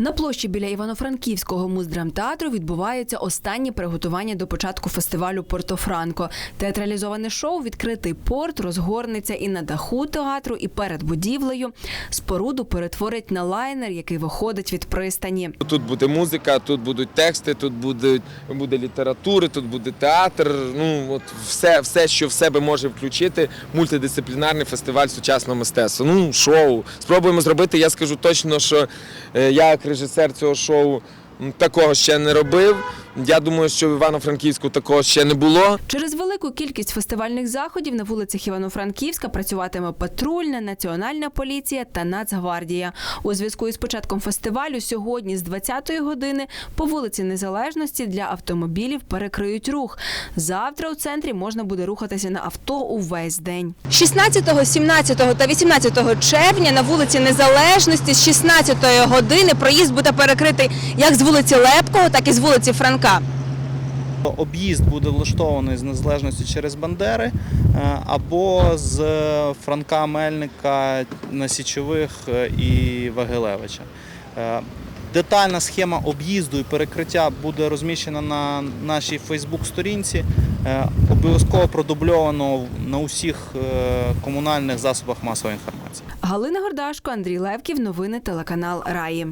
На площі біля Івано-Франківського муздрамтеатру відбувається останнє приготування до початку фестивалю Порто-Франко. Театралізоване шоу Відкритий порт розгорнеться і на даху театру, і перед будівлею. Споруду перетворить на лайнер, який виходить від пристані. Тут буде музика, тут будуть тексти, тут буде, буде література, тут буде театр. Ну от все, все, що в себе може включити мультидисциплінарний фестиваль сучасного мистецтва. Ну, шоу. Спробуємо зробити. Я скажу точно, що е, я режисер цього шоу такого ще не робив. Я думаю, що в Івано-Франківську такого ще не було. Через велику кількість фестивальних заходів на вулицях Івано-Франківська працюватиме патрульна, національна поліція та Нацгвардія. У зв'язку із початком фестивалю сьогодні з 20-ї години по вулиці Незалежності для автомобілів перекриють рух. Завтра у центрі можна буде рухатися на авто увесь день. 16, 17 та 18 червня на вулиці Незалежності з 16 години проїзд буде перекритий як з вулиці Лепкого, так і з вулиці Франка. Об'їзд буде влаштований з незалежності через Бандери е, або з Франка Мельника на Січових е, і Вагилевича. Е, Детальна схема об'їзду і перекриття буде розміщена на нашій Фейсбук-сторінці. Обов'язково продубльовано на усіх комунальних засобах масової інформації. Галина Гордашко, Андрій Левків. Новини телеканал Раї.